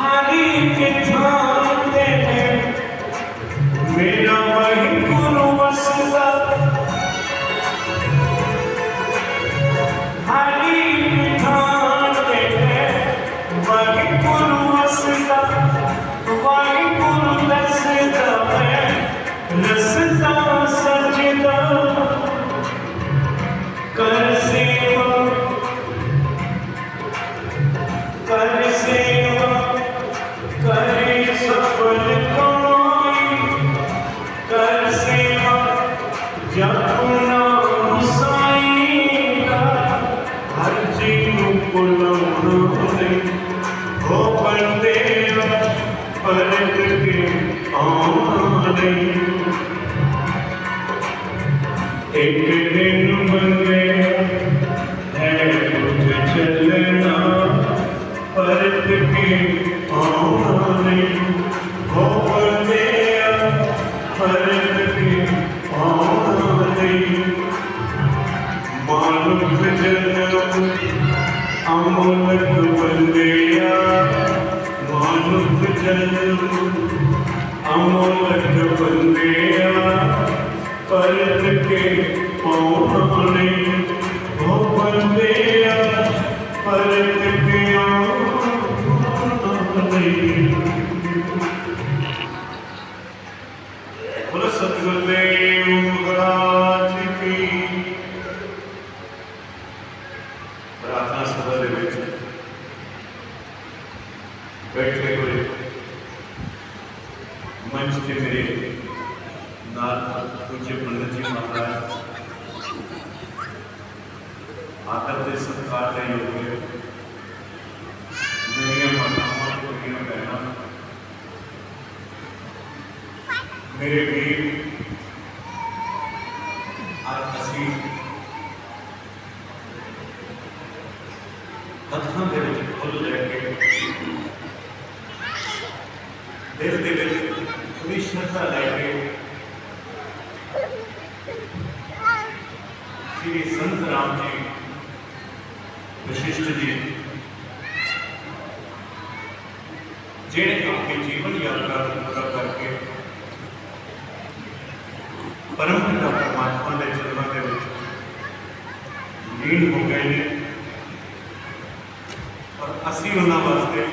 हरी के ਅਮੋਲਕ ਬੰਦਿਆ ਮਾਨੁਖ ਜਨਮ ਬੋਲ ਸਤਿਗੁਰਦੇਵ ਮਹਾਰਾਜ ਕੀ ਪ੍ਰਾਰਥਨਾ ਸਭਾ ਦੇ ਵਿੱਚ ਬੈਠੇ ਹੋਏ ਮੰਚ ਤੇ ਮੇਰੇ ਨਾਲ ਪੂਜੇ ਪੰਡਤ ਜੀ ਮਹਾਰਾਜ ਆਦਰ ਦੇ ਸਤਿਕਾਰ ਦੇ ਯੋਗ ਮੇਰੇ ਵੀਰ ਅੱਜ ਅਸੀਂ ਹੱਥਾਂ ਦੇ ਵਿੱਚ ਫੁੱਲ ਲੈ ਕੇ ਦਿਲ ਦੇ ਵਿੱਚ ਪੂਰੀ ਸ਼ਰਧਾ ਲੈ ਕੇ ਸ੍ਰੀ ਸੰਤ ਰਾਮ ਜੀ ਵਿਸ਼ਿਸ਼ਟ ਜੀ ਜਿਹੜੇ ਆਪਣੀ ਜੀਵਨ ਯਾਤਰਾ ਨੂੰ ਪੂਰਾ ਕਰਕੇ ਪਰਮ ਪਿਤਾ ਪਰਮਾਤਮਾ ਦੇ ਚਰਨਾਂ ਦੇ ਵਿੱਚ ਲੀਨ ਹੋ ਗਏ ਨੇ। ਔਰ ਅਸੀਂ ਉਹਨਾਂ ਵਾਸਤੇ